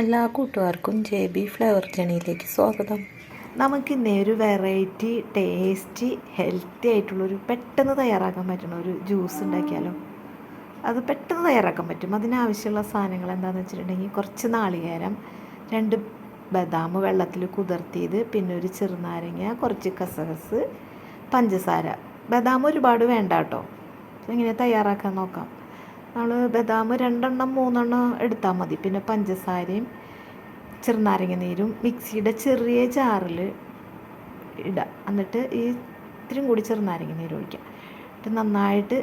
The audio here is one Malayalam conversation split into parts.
എല്ലാ കൂട്ടുകാർക്കും ജെ ബി ഫ്ലേവർ ജേണിയിലേക്ക് സ്വാഗതം. നമുക്കിന്നേ ഒരു വെറൈറ്റി ടേസ്റ്റി ഹെൽത്തി ആയിട്ടുള്ളൊരു പെട്ടെന്ന് തയ്യാറാക്കാൻ പറ്റുന്ന ഒരു ജ്യൂസ് ഉണ്ടാക്കിയാലോ? അത് പെട്ടെന്ന് തയ്യാറാക്കാൻ പറ്റും. അതിനാവശ്യമുള്ള സാധനങ്ങൾ എന്താണെന്ന് വെച്ചിട്ടുണ്ടെങ്കിൽ കുറച്ച് നാളികേരം രണ്ട് ബദാം വെള്ളത്തിൽ കുതിർത്തിയത് പിന്നെ ഒരു ചെറുനാരങ്ങ കുറച്ച് കസകസ് പഞ്ചസാര. ബദാം ഒരുപാട് വേണ്ട കേട്ടോ. ഇങ്ങനെ തയ്യാറാക്കാൻ നോക്കാം. നമ്മൾ ബദാം രണ്ടെണ്ണം മൂന്നെണ്ണം എടുത്താൽ മതി. പിന്നെ പഞ്ചസാരയും ചെറുനാരങ്ങ നീരും മിക്സിയുടെ ചെറിയ ജാറിൽ ഇടുക എന്നിട്ട് ഈ ഇത്രയും കൂടി ചെറുനാരങ്ങ നീര് ഒഴിക്കുക എന്നിട്ട് നന്നായിട്ട്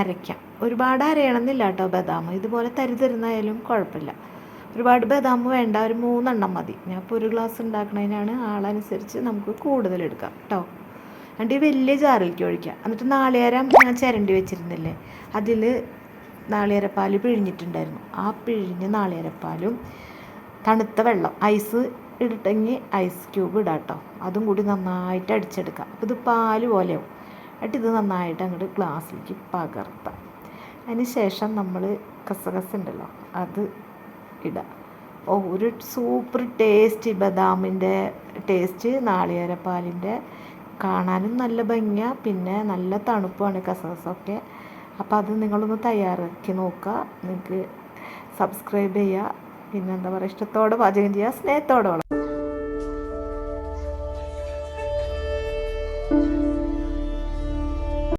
അരയ്ക്കാം. ഒരുപാട് അരയണമെന്നില്ല കേട്ടോ ബദാം. ഇതുപോലെ തരി തരുന്നായാലും കുഴപ്പമില്ല. ഒരുപാട് ബദാം വേണ്ട ഒരു മൂന്നെണ്ണം മതി. ഞാൻ ഇപ്പോൾ ഒരു ഗ്ലാസ് ഉണ്ടാക്കുന്നതിനാണ് ആളനുസരിച്ച് നമുക്ക് കൂടുതൽ എടുക്കാം കേട്ടോ. എന്നിട്ട് ഈ വലിയ ജാറിലേക്ക് ഒഴിക്കുക എന്നിട്ട് നാളികേരം ഞാൻ ചിരണ്ടി വെച്ചിരുന്നില്ലേ അതിൽ നാളികേരപ്പാൽ പിഴിഞ്ഞിട്ടുണ്ടായിരുന്നു. ആ പിഴിഞ്ഞ നാളികേരപ്പാലും തണുത്ത വെള്ളം ഐസ് ഇടട്ടെങ്കിൽ ഐസ് ക്യൂബ് ഇടാം കേട്ടോ അതും കൂടി നന്നായിട്ട് അടിച്ചെടുക്കുക. അപ്പോൾ ഇത് പാൽ പോലെയാവും. എന്നിട്ട് ഇത് നന്നായിട്ട് അങ്ങോട്ട് ഗ്ലാസ്സിലേക്ക് പകർത്താം. അതിന് ശേഷം നമ്മൾ കസകസ ഉണ്ടല്ലോ അത് ഇടുക ഓ ഒരു സൂപ്പർ ടേസ്റ്റ് ബദാമിന്റെ ടേസ്റ്റ് നാളികേരപ്പാലിന്റെ. കാണാനും നല്ല ഭംഗിയാണ് പിന്നെ നല്ല തണുപ്പാണ് കസകസൊക്കെ. അപ്പോൾ അത് നിങ്ങളൊന്ന് തയ്യാറാക്കി നോക്കുക നിങ്ങൾക്ക് സബ്സ്ക്രൈബ് ചെയ്യുക പിന്നെന്താ പറയുക ഇഷ്ടത്തോടെ പാചകം ചെയ്യുക സ്നേഹത്തോടെ